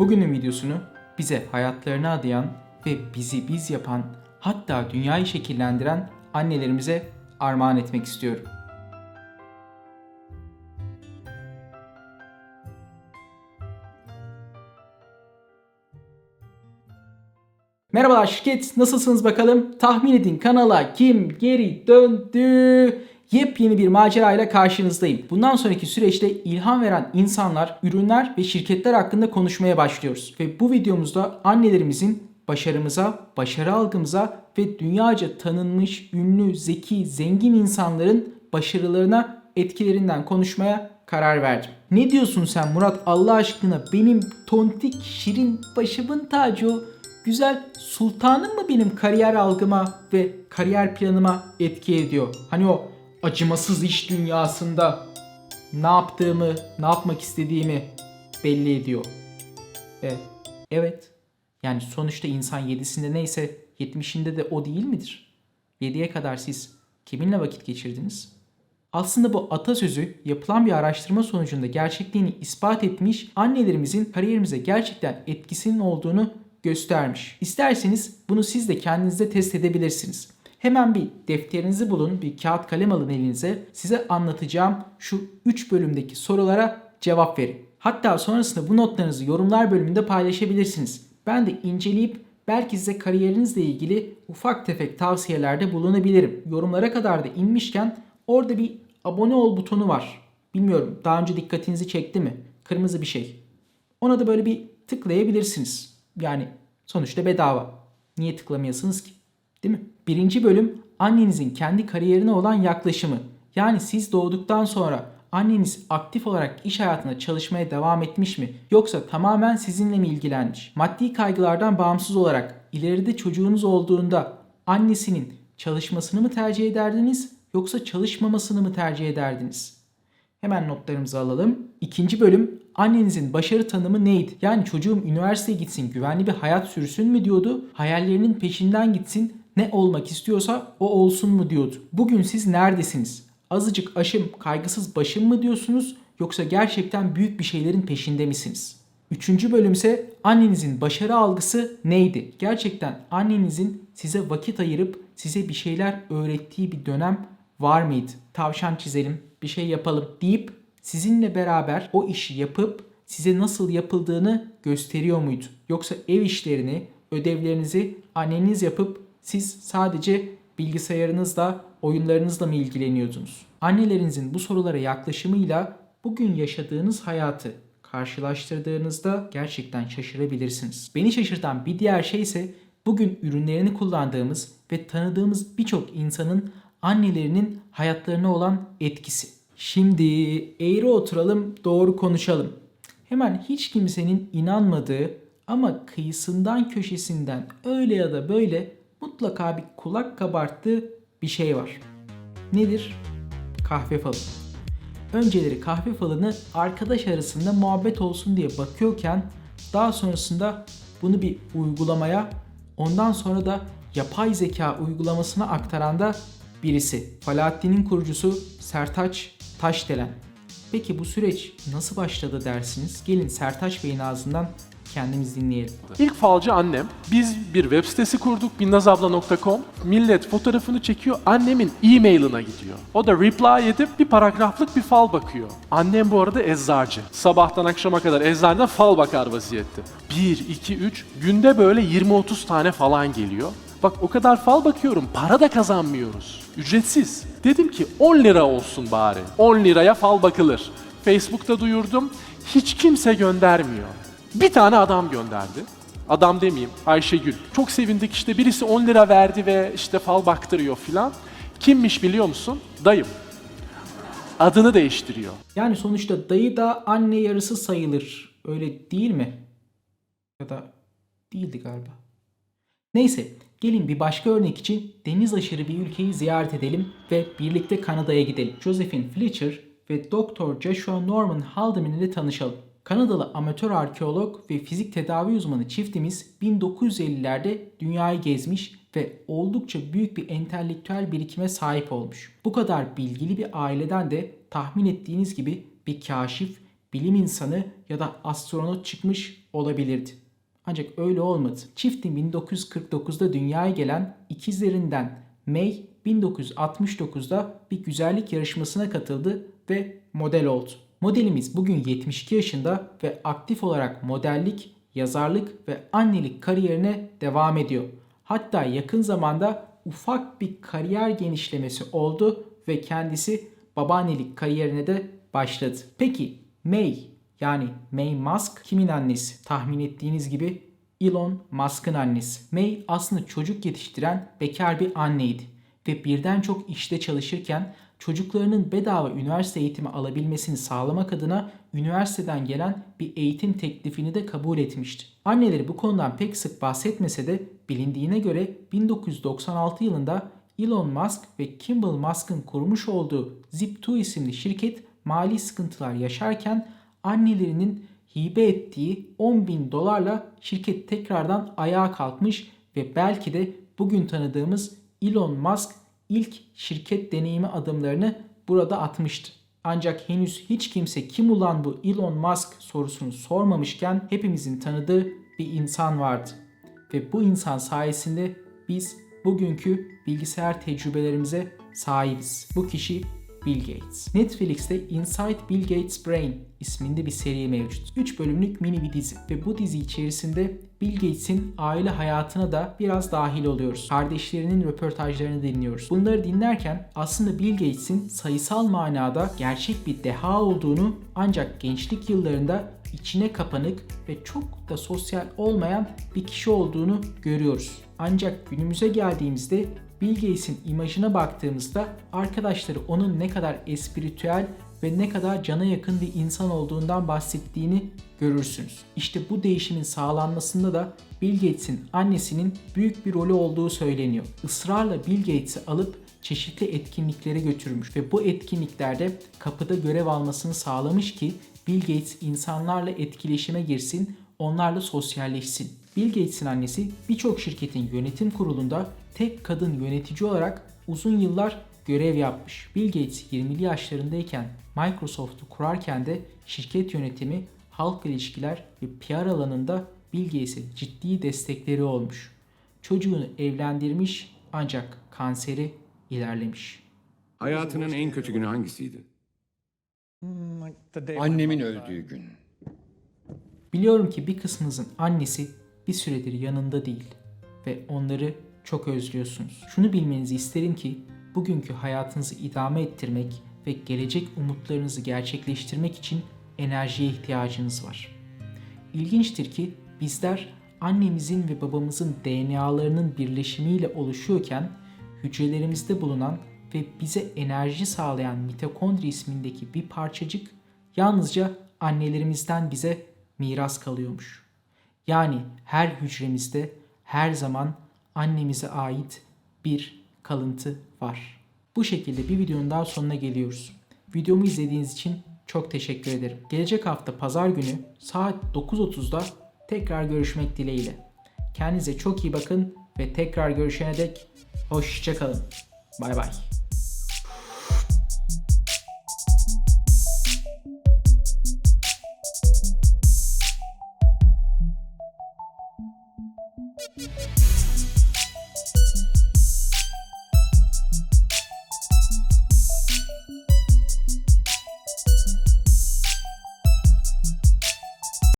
Bugünün videosunu bize hayatlarını adayan ve bizi biz yapan hatta dünyayı şekillendiren annelerimize armağan etmek istiyorum. Merhabalar şirket nasılsınız bakalım? Tahmin edin kanala kim geri döndü? Yepyeni bir macerayla karşınızdayım. Bundan sonraki süreçte ilham veren insanlar, ürünler ve şirketler hakkında konuşmaya başlıyoruz. Ve bu videomuzda annelerimizin başarımıza, başarı algımıza ve dünyaca tanınmış, ünlü, zeki, zengin insanların başarılarına etkilerinden konuşmaya karar verdim. Ne diyorsun sen Murat Allah aşkına benim tontik şirin başımın tacı o güzel sultanım mı benim kariyer algıma ve kariyer planıma etki ediyor? Hani o acımasız iş dünyasında ne yaptığımı, ne yapmak istediğimi belli ediyor. Evet. Evet. Yani sonuçta insan yedisinde neyse 70'inde de o değil midir? 7'ye kadar siz kiminle vakit geçirdiniz? Aslında bu atasözü yapılan bir araştırma sonucunda gerçekliğini ispat etmiş, annelerimizin kariyerimize gerçekten etkisinin olduğunu göstermiş. İsterseniz bunu siz de kendinizde test edebilirsiniz. Hemen bir defterinizi bulun, bir kağıt kalem alın elinize. Size anlatacağım şu 3 bölümdeki sorulara cevap verin. Hatta sonrasında bu notlarınızı yorumlar bölümünde paylaşabilirsiniz. Ben de inceleyip belki size kariyerinizle ilgili ufak tefek tavsiyelerde bulunabilirim. Yorumlara kadar da inmişken orada bir abone ol butonu var. Bilmiyorum daha önce dikkatinizi çekti mi? Kırmızı bir şey. Ona da böyle bir tıklayabilirsiniz. Yani sonuçta bedava. Niye tıklamayasınız ki? Değil mi? Birinci bölüm annenizin kendi kariyerine olan yaklaşımı. Yani siz doğduktan sonra anneniz aktif olarak iş hayatında çalışmaya devam etmiş mi? Yoksa tamamen sizinle mi ilgilenmiş? Maddi kaygılardan bağımsız olarak ileride çocuğunuz olduğunda annesinin çalışmasını mı tercih ederdiniz yoksa çalışmamasını mı tercih ederdiniz? Hemen notlarımızı alalım. İkinci bölüm annenizin başarı tanımı neydi? Yani çocuğum üniversiteye gitsin, güvenli bir hayat sürsün mü diyordu? Hayallerinin peşinden gitsin, ne olmak istiyorsa o olsun mu diyordu? Bugün siz neredesiniz? Azıcık aşım, kaygısız başım mı diyorsunuz? Yoksa gerçekten büyük bir şeylerin peşinde misiniz? Üçüncü bölümse annenizin başarı algısı neydi? Gerçekten annenizin size vakit ayırıp size bir şeyler öğrettiği bir dönem var mıydı? Tavşan çizelim, bir şey yapalım deyip sizinle beraber o işi yapıp size nasıl yapıldığını gösteriyor muydu? Yoksa ev işlerini, ödevlerinizi anneniz yapıp siz sadece bilgisayarınızla, oyunlarınızla mı ilgileniyordunuz? Annelerinizin bu sorulara yaklaşımıyla bugün yaşadığınız hayatı karşılaştırdığınızda gerçekten şaşırabilirsiniz. Beni şaşırtan bir diğer şey ise bugün ürünlerini kullandığımız ve tanıdığımız birçok insanın annelerinin hayatlarına olan etkisi. Şimdi eğri oturalım, doğru konuşalım. Hemen hiç kimsenin inanmadığı ama kıyısından köşesinden öyle ya da böyle mutlaka bir kulak kabarttığı bir şey var. Nedir? Kahve falı. Önceleri kahve falını arkadaş arasında muhabbet olsun diye bakıyorken daha sonrasında bunu bir uygulamaya ondan sonra da yapay zeka uygulamasına aktaran da birisi. Falahattin'in kurucusu Sertaç Taşdelen. Peki bu süreç nasıl başladı dersiniz? Gelin Sertaç Bey'in ağzından kendimiz dinleyelim. İlk falcı annem. Biz bir web sitesi kurduk binnazabla.com. Millet fotoğrafını çekiyor, annemin e-mailına gidiyor. O da reply edip bir paragraflık bir fal bakıyor. Annem bu arada eczacı. Sabahtan akşama kadar eczaneden fal bakar vaziyette. 1, 2, 3, günde böyle 20-30 tane falan geliyor. Bak o kadar fal bakıyorum, para da kazanmıyoruz. Ücretsiz. Dedim ki 10 lira olsun bari. 10 liraya fal bakılır. Facebook'ta duyurdum. Hiç kimse göndermiyor. Bir tane adam gönderdi. Adam demeyeyim, Ayşegül. Çok sevindik işte birisi 10 lira verdi ve işte fal baktırıyor filan. Kimmiş biliyor musun? Dayım. Adını değiştiriyor. Yani sonuçta dayı da anne yarısı sayılır. Öyle değil mi? Ya da değildi galiba. Neyse gelin bir başka örnek için deniz aşırı bir ülkeyi ziyaret edelim ve birlikte Kanada'ya gidelim. Josephine Fletcher ve Dr. Joshua Norman Haldeman ile tanışalım. Kanadalı amatör arkeolog ve fizik tedavi uzmanı çiftimiz 1950'lerde dünyayı gezmiş ve oldukça büyük bir entelektüel birikime sahip olmuş. Bu kadar bilgili bir aileden de tahmin ettiğiniz gibi bir kaşif, bilim insanı ya da astronot çıkmış olabilirdi. Ancak öyle olmadı. Çiftin 1949'da dünyaya gelen ikizlerinden May 1969'da bir güzellik yarışmasına katıldı ve model oldu. Modelimiz bugün 72 yaşında ve aktif olarak modellik, yazarlık ve annelik kariyerine devam ediyor. Hatta yakın zamanda ufak bir kariyer genişlemesi oldu ve kendisi babaannelik kariyerine de başladı. Peki May yani May Musk kimin annesi? Tahmin ettiğiniz gibi Elon Musk'ın annesi. May aslında çocuk yetiştiren bekar bir anneydi ve birden çok işte çalışırken çocuklarının bedava üniversite eğitimi alabilmesini sağlamak adına üniversiteden gelen bir eğitim teklifini de kabul etmişti. Anneleri bu konudan pek sık bahsetmese de bilindiğine göre 1996 yılında Elon Musk ve Kimball Musk'ın kurmuş olduğu Zip2 isimli şirket mali sıkıntılar yaşarken annelerinin hibe ettiği 10 bin dolarla şirket tekrardan ayağa kalkmış ve belki de bugün tanıdığımız Elon Musk ilk şirket deneyimi adımlarını burada atmıştı. Ancak henüz hiç kimse kim ulan bu Elon Musk sorusunu sormamışken hepimizin tanıdığı bir insan vardı. Ve bu insan sayesinde biz bugünkü bilgisayar tecrübelerimize sahibiz. Bu kişi Bill Gates. Netflix'te Inside Bill Gates Brain isminde bir seri mevcut. 3 bölümlük mini bir dizi ve bu dizi içerisinde Bill Gates'in aile hayatına da biraz dahil oluyoruz. Kardeşlerinin röportajlarını dinliyoruz. Bunları dinlerken aslında Bill Gates'in sayısal manada gerçek bir deha olduğunu ancak gençlik yıllarında içine kapanık ve çok da sosyal olmayan bir kişi olduğunu görüyoruz. Ancak günümüze geldiğimizde Bill Gates'in imajına baktığımızda arkadaşları onun ne kadar espritüel ve ne kadar cana yakın bir insan olduğundan bahsettiğini görürsünüz. İşte bu değişimin sağlanmasında da Bill Gates'in annesinin büyük bir rolü olduğu söyleniyor. Israrla Bill Gates'i alıp çeşitli etkinliklere götürmüş ve bu etkinliklerde kapıda görev almasını sağlamış ki Bill Gates insanlarla etkileşime girsin, onlarla sosyalleşsin. Bill Gates'in annesi birçok şirketin yönetim kurulunda tek kadın yönetici olarak uzun yıllar görev yapmış. Bill Gates 20'li yaşlarındayken Microsoft'u kurarken de şirket yönetimi, halk ilişkiler ve PR alanında Bill Gates'e ciddi destekleri olmuş. Çocuğunu evlendirmiş ancak kanseri ilerlemiş. Hayatının en kötü günü hangisiydi? Annemin öldüğü gün. Biliyorum ki bir kısmınızın annesi bir süredir yanında değil ve onları çok özlüyorsunuz. Şunu bilmenizi isterim ki bugünkü hayatınızı idame ettirmek ve gelecek umutlarınızı gerçekleştirmek için enerjiye ihtiyacınız var. İlginçtir ki bizler annemizin ve babamızın DNA'larının birleşimiyle oluşuyorken hücrelerimizde bulunan ve bize enerji sağlayan mitokondri ismindeki bir parçacık yalnızca annelerimizden bize miras kalıyormuş. Yani her hücremizde her zaman annemize ait bir kalıntı var. Bu şekilde bir videonun daha sonuna geliyoruz. Videomu izlediğiniz için çok teşekkür ederim. Gelecek hafta pazar günü saat 9.30'da tekrar görüşmek dileğiyle. Kendinize çok iyi bakın ve tekrar görüşene dek hoşçakalın. Bay bay.